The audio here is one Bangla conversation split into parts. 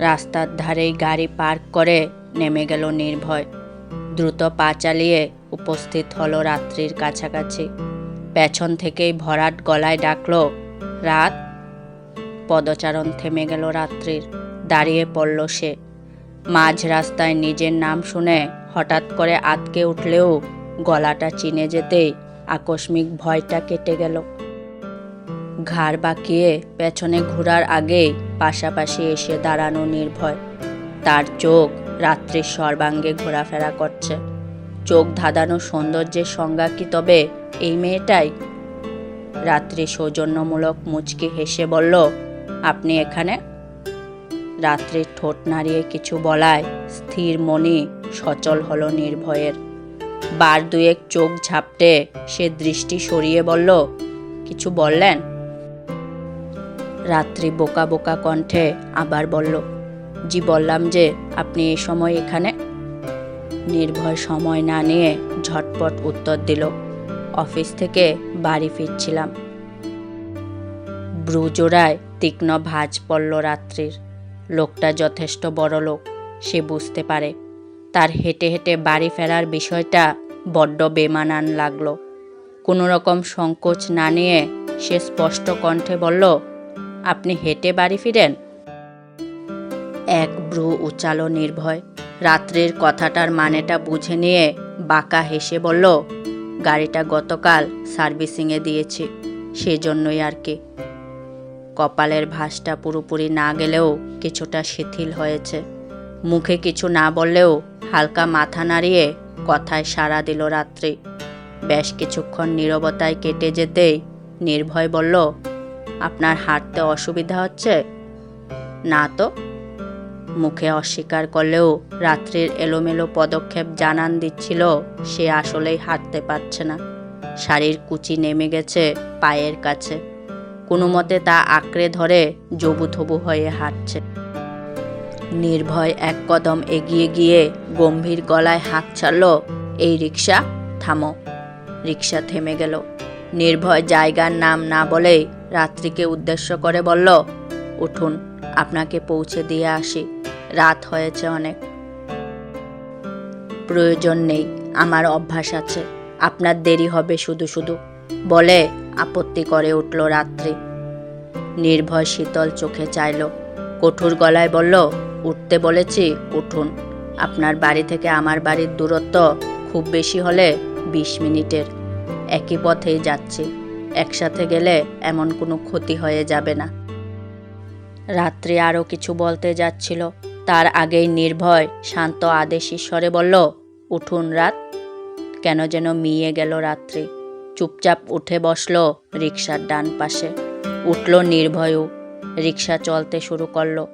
রাস্তার ধারেই গাড়ি পার্ক করে নেমে গেল নির্ভয়। দ্রুত পা চালিয়ে উপস্থিত হলো রাত্রির কাছাকাছি। পেছন থেকেই ভরাট গলায় ডাকল, রাত? পদচারণ থেমে গেল রাত্রির। দাঁড়িয়ে পড়ল সে। মাঝ রাস্তায় নিজের নাম শুনে হঠাৎ করে আতকে উঠলেও গলাটা চিনে যেতেই আকস্মিক ভয়টা কেটে গেল। ঘাড় বাঁকিয়ে পেছনে ঘোরার আগেই পাশাপাশি এসে দাঁড়ানো নির্ভয়। তার চোখ রাত্রির সর্বাঙ্গে ঘোরাফেরা করছে। চোখ ধাঁধানো সৌন্দর্যের সংজ্ঞা কি তবে এই মেয়েটাই? রাত্রি সৌজন্যমূলক মুচকি হেসে বলল, আপনি এখানে? রাত্রির ঠোঁট নাড়িয়ে কিছু বলায় স্থির মনি সচল হলো নির্ভয়ের। বার দুয়েক চোখ ঝাপটে সে দৃষ্টি সরিয়ে বলল, কিছু বললেন? রাত্রি বোকা বোকা কণ্ঠে আবার বলল, জি, বললাম যে, আপনি এই সময় এখানে? নির্ভয় সময় না নিয়ে ঝটপট উত্তর দিল, অফিস থেকে বাড়ি ফিরছিলাম। ব্রুজোড়ায় তীক্ষ্ণ ভাঁজ পড়ল রাত্রির, লোকটা যথেষ্ট বড় লোক, সে বুঝতে পারে, তার হেঁটে হেঁটে বাড়ি ফেরার বিষয়টা বড্ড বেমানান লাগল, কোনো রকম সংকোচ না নিয়ে সে স্পষ্ট কণ্ঠে বলল আপনি হেঁটে বাড়ি ফিরেন? এক ব্রু উচালো নির্ভয়। রাত্রির কথাটার মানেটা বুঝে নিয়ে বাঁকা হেসে বলল, গাড়িটা গতকাল সার্ভিসিংয়ে দিয়েছি, সেজন্যই আর কি। কপালের ভাঁজটা পুরোপুরি না গেলেও কিছুটা শিথিল হয়েছে। মুখে কিছু না বললেও হালকা মাথা নাড়িয়ে কথায় সাড়া দিল রাত্রি। বেশ কিছুক্ষণ নীরবতায় কেটে যেতেই নির্ভয় বলল আপনার হাঁটতে অসুবিধা হচ্ছে? না তো। মুখে অস্বীকার করলেও রাত্রির এলোমেলো পদক্ষেপ জানান দিচ্ছিল, সে আসলেই হাঁটতে পারছে না। শাড়ির কুচি নেমে গেছে পায়ের কাছে। কোনো মতে তা আঁকড়ে ধরে জবুথবু হয়ে হাঁটছে। নির্ভয় এক কদম এগিয়ে গিয়ে গম্ভীর গলায় হাঁক ছাড়ল, এই রিক্সা থামো। রিক্সা থেমে গেল। নির্ভয় জায়গার নাম না বলেই রাত্রিকে উদ্দেশ্য করে বলল, উঠুন, আপনাকে পৌঁছে দিয়ে আসি। রাত হয়েছে অনেক। প্রয়োজন নেই, আমার অভ্যাস আছে। আপনার দেরি হবে শুধু শুধু। বলে আপত্তি করে উঠল রাত্রি। নির্ভয় শীতল চোখে চাইল। কঠোর গলায় বলল, উঠতে বলেছি, উঠুন। আপনার বাড়ি থেকে আমার বাড়ির দূরত্ব খুব বেশি হলে বিশ মিনিটের। একই পথেই যাচ্ছি। একসাথে গেলে এমন কোনো ক্ষতি হয়ে যাবে না। রাত্রি আরও কিছু বলতে যাচ্ছিল। তার আগেই নির্ভয় শান্ত আদেশ ঈশ্বরে বলল, উঠুন রাত। কেন যেন মিয়ে গেল রাত্রি। চুপচাপ উঠে বসল রিক্সার ডান পাশে। উঠল নির্ভয়ও। রিক্সা চলতে শুরু করল।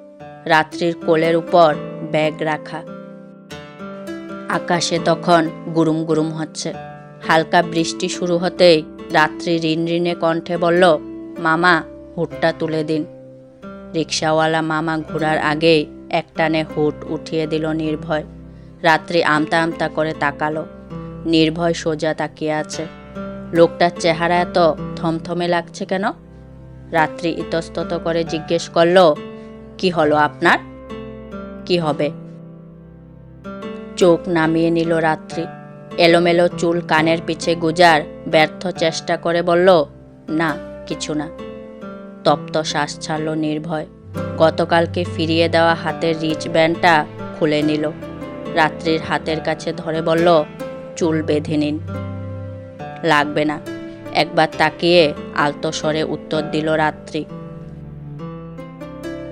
রাত্রির কোলের উপর ব্যাগ রাখা। আকাশে তখন গুরুম গুরুম হচ্ছে। হালকা বৃষ্টি শুরু হতেই রাত্রি রিনরিনে কণ্ঠে বলল, মামা, হুটটা তুলে দিন। রিক্সাওয়ালা মামা ঘোরার আগেই একটানে হুট উঠিয়ে দিল নির্ভয়। রাত্রি আমতা আমতা করে তাকালো। নির্ভয় সোজা তাকিয়ে আছে। লোকটার চেহারা এত থমথমে লাগছে কেন? রাত্রি ইতস্তত করে জিজ্ঞেস করল, কি হলো আপনার? কি হবে? চোখ নামিয়ে নিল রাত্রি। এলোমেলো চুল কানের পিছে গুজার, ব্যর্থ চেষ্টা করে বলল, না, কিছু না। তপ্ত শ্বাস ছাড়ল নির্ভয়। গতকালকে ফিরিয়ে দেওয়া হাতের রিচ ব্যান্ডটা খুলে নিল। রাত্রির হাতের কাছে ধরে বলল, চুল বেঁধে নিন। লাগবে না। একবার তাকিয়ে আলতো স্বরে উত্তর দিল রাত্রি।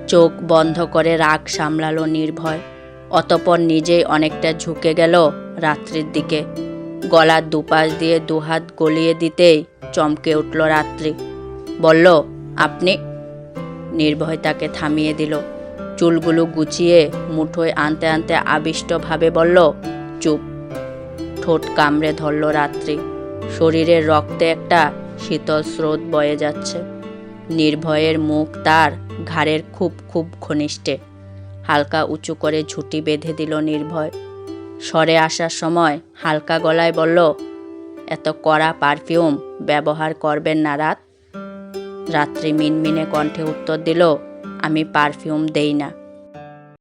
চোখ বন্ধ করে রাগ সামলালো নির্ভয়। অতপর নিজেই অনেকটা ঝুঁকে গেল রাত্রির দিকে। গলার দুপাশ দিয়ে দুহাত গলিয়ে দিতেই চমকে উঠল রাত্রি। বলল, আপনি? নির্ভয় তাকে থামিয়ে দিল। চুলগুলো গুছিয়ে মুঠোয় আনতে আনতে আবিষ্টভাবে বলল, চুপ। ঠোঁট কামড়ে ধরল রাত্রি। শরীরের রক্তে একটা শীতল স্রোত বয়ে যাচ্ছে। নির্ভয়ের মুখ তার ঘাড়ের খুব খুব ঘনিষ্ঠে। হালকা উঁচু করে ঝুঁটি বেঁধে দিল নির্ভয়। সরে আসার সময় হালকা গলায় বলল, এত কড়া পারফিউম ব্যবহার করবেন না রাত। রাত্রি মিনমিনে কণ্ঠে উত্তর দিল, আমি পারফিউম দেই না।